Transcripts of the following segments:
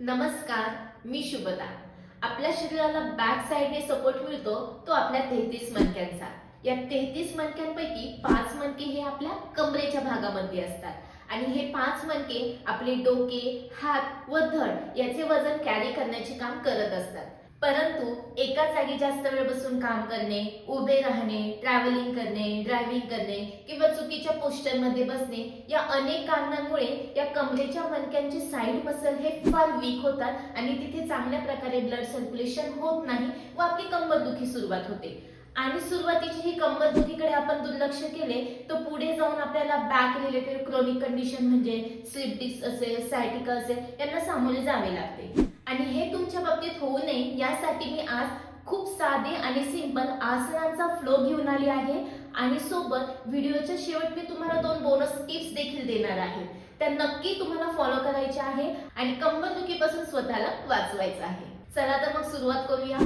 नमस्कार मी शुभदा. आपल्या शरीराला बॅक साईडने सपोर्ट मिळतो तो आपल्या तेहतीस मणक्यांचा. या तेहतीस मणक्यांपैकी पाच मणके हे आपल्या कमरेच्या भागामध्ये असतात. आणि हे पाच मणके आपले डोके हात व धड याचे वजन कॅरी करण्याचे काम करत असतात. परंतु एका जागी जास्त वेळ बसून काम करणे उभे राहणे ट्रॅव्हलिंग करणे ड्रायव्हिंग करणे किंवा चुकीच्या पोस्टरमध्ये बसणे या अनेक कारणांमुळे या कमरेच्या मणक्यांचे साईड मसल हे फार वीक होतात आणि तिथे चांगल्या प्रकारे ब्लड सर्क्युलेशन होत नाही व आपली कंबरदुखी सुरुवात होते. आणि सुरुवातीची ही कंबरदुखीकडे आपण दुर्लक्ष केले तर पुढे जाऊन आपल्याला बॅक रिलेटेड क्रोनिक कंडिशन म्हणजे स्लिप डिस्क असेल सायटिका असेल यांना सामोरे जावे लागते. आणि हे तुमच्या बाबतीत होऊ नये यासाठी मी आज खूप साधे आणि सिंपल आसनांचा फ्लो घेऊन आली आहे. आणि सोबत व्हिडिओच्या शेवट मी तुम्हाला दोन बोनस टिप्स देखील देणार आहे. त्या नक्की तुम्हाला फॉलो करायच्या आहे आणि कंबरदुखीपासून स्वतःला वाचवायचं आहे. चला तर मग सुरुवात करूया.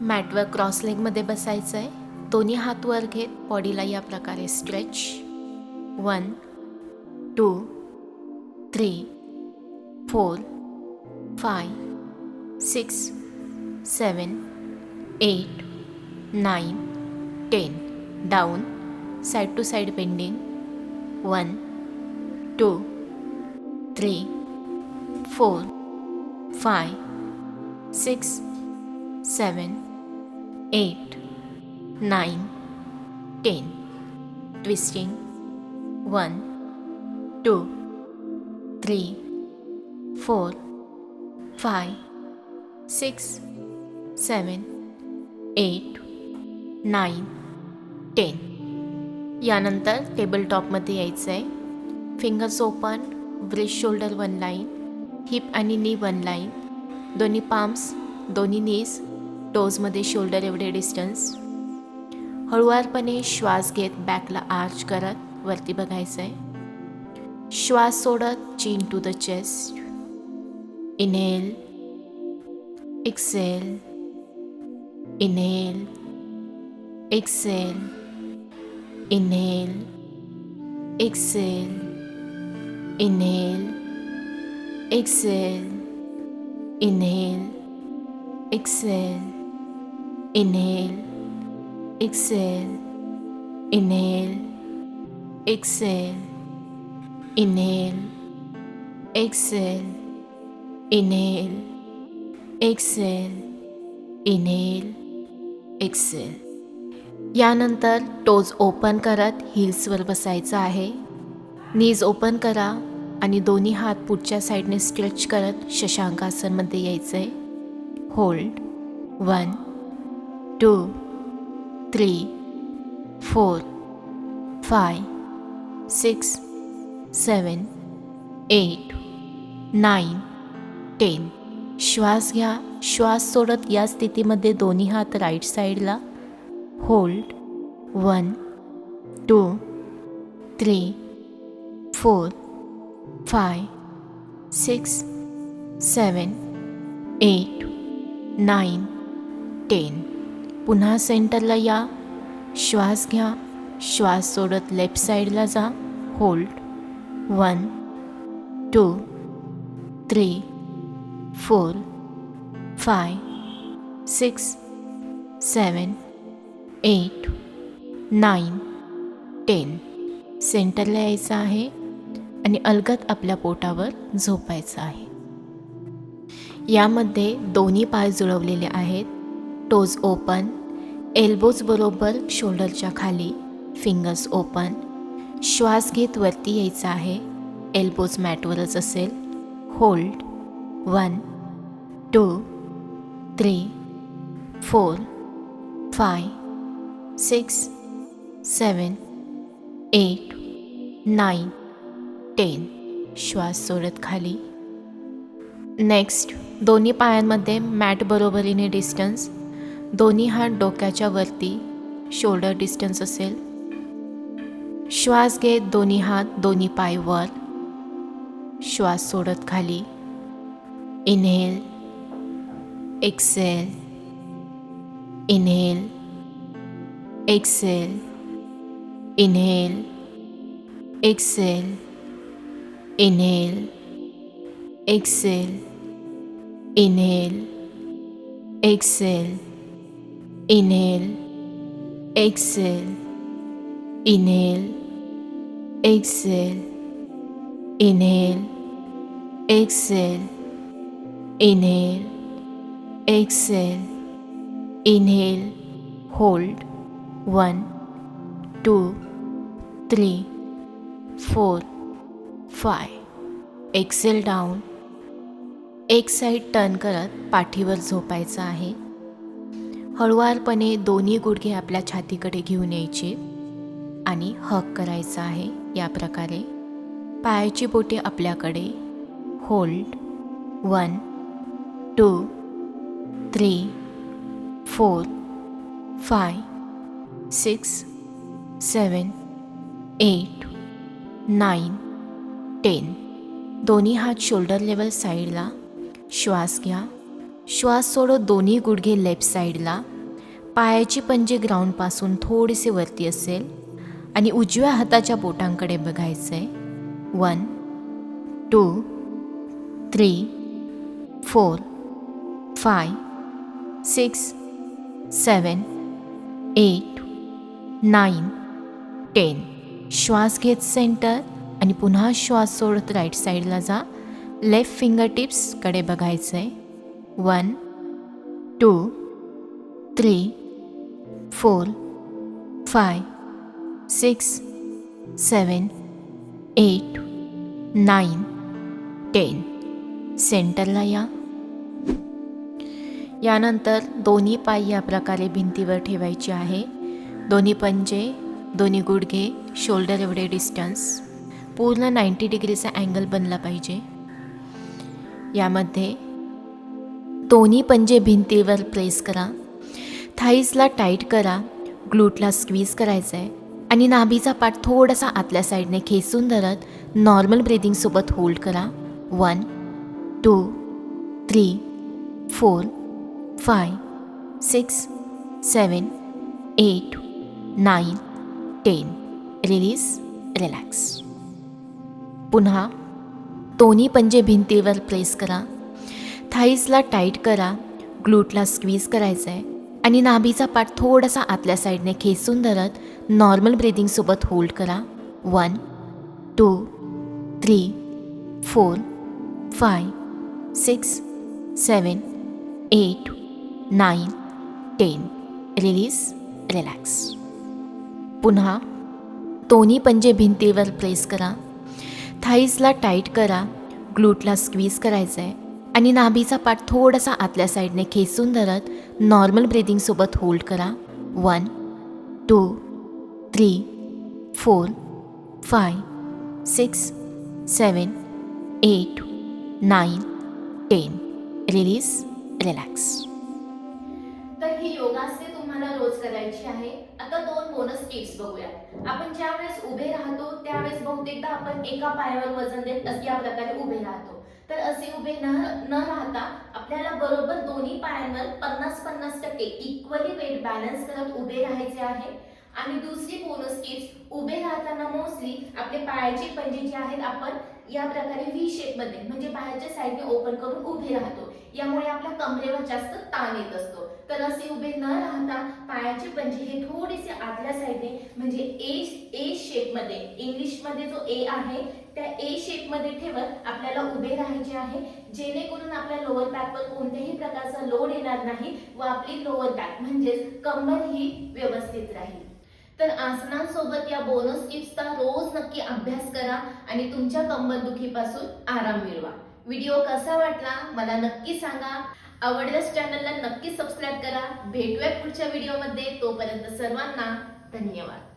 मॅटवर क्रॉस लेगमध्ये बसायचं आहे दोन्ही हात वर घेत बॉडीला या प्रकारे stretch one two three four five, six, seven, eight, nine, ten. Down, side to side bending. One, two, three, four, five, six, seven, eight, nine, ten. Twisting. One, two, three, four. Five six seven eight nine ten. यानंतर table टॉपमध्ये यायचं आहे fingers open bridge shoulder one line hip आणि knee one line दोन्ही palms दोन्ही knees टोजमध्ये shoulder एवढे distance हळुवारपणे श्वास घेत बॅकला आर्च करत वरती बघायचं आहे श्वास सोडत chin to the chest Inhale, exhale, inhale, exhale, inhale, exhale, inhale, exhale, inhale, exhale, inhale, exhale, inhale, exhale, inhale, exhale inhale exhale inhale exhale यानंतर टोज ओपन करत हिल्सवर बसायचं आहे. नीज ओपन करा आणि दोन्ही हात पुढच्या साईडने स्ट्रेच करत शशांकासनमध्ये यायचं आहे hold. One. Two. Three. Four. Five. Six. Seven. Eight. Nine. Ten श्वास घ्या. श्वास सोडत या स्थितीमध्ये दोन्ही हात राईट साईडला hold one two three four five six seven eight nine ten पुन्हा सेंटरला या. श्वास घ्या. श्वास सोडत लेफ्ट साईडला जा. Hold one two three four five six seven eight nine ten सेंटरला यायचं आहे आणि अलगद आपल्या पोटावर झोपायचं आहे. यामध्ये दोन्ही पाय जुळवलेले आहेत. टोज ओपन एल्बोज बरोबर शोल्डरच्या खाली फिंगर्स ओपन श्वास घेत वरती यायचा आहे. एल्बोज मॅटवरच असेल. Hold. One two three four five six seven eight nine ten. श्वास सोडत खाली. नेक्स्ट दोन्ही पायांमध्ये मॅट बरोबरीने डिस्टन्स. दोन्ही हात डोक्याच्या वरती शोल्डर डिस्टन्स असेल. श्वास घेत दोन्ही हात दोन्ही पाय वर. श्वास सोडत खाली. Inhale, exhale, inhale, exhale, inhale, exhale, inhale, exhale, inhale, exhale, inhale, exhale, inhale, exhale, inhale, exhale inhale, exhale, inhale, hold, one, two, three, four, five exhale down एक साईड टर्न करत पाठीवर झोपायचं आहे. हळुवारपणे दोन्ही गुडघे आपल्या छातीकडे घेऊन यायचे आणि हक करायचं आहे या प्रकारे. पायाची बोटे आपल्याकडे. Hold one two three four five six seven eight nine ten. दोन्ही हात शोल्डर लेवल साईडला श्वास घ्या. श्वास सोडत दोन्ही गुडघे लेफ्ट साईडला. पायाची पंजे ग्राउंडपासून थोडेसे वरती असेल. आणि उजव्या हाताच्या बोटांकडे बघायचं आहे one two three four five six seven eight nine ten. श्वास घेत सेंटर आणि पुन्हा श्वास सोडत राईट साईडला जा. लेफ्ट फिंगर टिप्सकडे बघायचं आहे one two three four five six seven eight nine ten. सेंटरला या. यानंतर दोन्ही पाय या प्रकारे भिंतीवर ठेवायचे आहे. दोन्ही पंजे दोन्ही गुडघे शोल्डर एवढे डिस्टन्स पूर्ण नाईंटी डिग्रीचा अँगल बनला पाहिजे. यामध्ये दोन्ही पंजे भिंतीवर प्रेस करा. थाईजला टाईट करा. ग्लूटला स्क्वीज करायचं आहे आणि नाभीचा पाठ थोडासा आतल्या साईडने खेचून धरत नॉर्मल ब्रिदिंगसोबत होल्ड करा. One two three four five six seven eight nine ten. Release relax पुन्हा दोन्ही पंजे भिंतीवर प्रेस करा. थाईजला टाईट करा. ग्लूटला स्क्वीज करायचं आहे आणि नाभीचा पाठ थोडासा आतल्या साईडने खेचून धरत नॉर्मल ब्रिदिंगसोबत होल्ड करा. One two three four five six seven eight nine ten release relax. पुन्हा दोन्ही पंजे भिंतीवर प्रेस करा. थाईजला टाईट करा. ग्लूटला स्क्वीज करायचं आहे आणि नाभीचा पाठ थोडासा आतल्या साईडने खेचून धरत नॉर्मल ब्रिदिंगसोबत होल्ड करा. One two three four five six seven eight nine ten. Release relax. करायची आहे. आता दोन बोनस टिप्स बघूया आपण ज्या वेळेस उभे राहतो त्यावेळेस बहुतेकदा आपण एका पायावर वजन देत असे या प्रकारे उभे राहतो. तर असे उभे न न राहता आपल्याला बरोबर दोन्ही पायांवर पन्नास पन्नास टक्के इक्वली वेट बॅलन्स करत उभे राहायचे आहे. आणि दुसरी बोनस टिप्स उभे राहताना मोस्टली आपले पायाचे पंजे जे आहेत आपण या प्रकारे व्ही शेपमध्ये म्हणजे पायाच्या साईडने ओपन करून उभे राहतो. यामुळे आपल्या कमरेवर जास्त ताण येत असतो. तर असे उभे न राहता पायाचे पंजे हे थोडेसे आतल्या साईडने म्हणजे ए ए शेपमध्ये इंग्लिशमध्ये जो ए आहे त्या ए शेपमध्ये ठेवत आपल्याला उभे राहायचे आहे. जेणेकरून आपल्या लोअर बॅकवर कोणत्याही प्रकारचा लोड येणार नाही व आपली लोअर बॅक म्हणजेच कंबर ही व्यवस्थित राहील. तर आसनांसोबत या बोनस टिप्सचा रोज नक्की अभ्यास करा आणि तुमच्या कंबरदुखीपासून आराम मिळवा. व्हिडिओ कसा वाटला मला नक्की सांगा. आवडल्यास चॅनलला नक्की सबस्क्राईब करा. भेटूया पुढच्या व्हिडिओमध्ये तोपर्यंत सर्वांना धन्यवाद.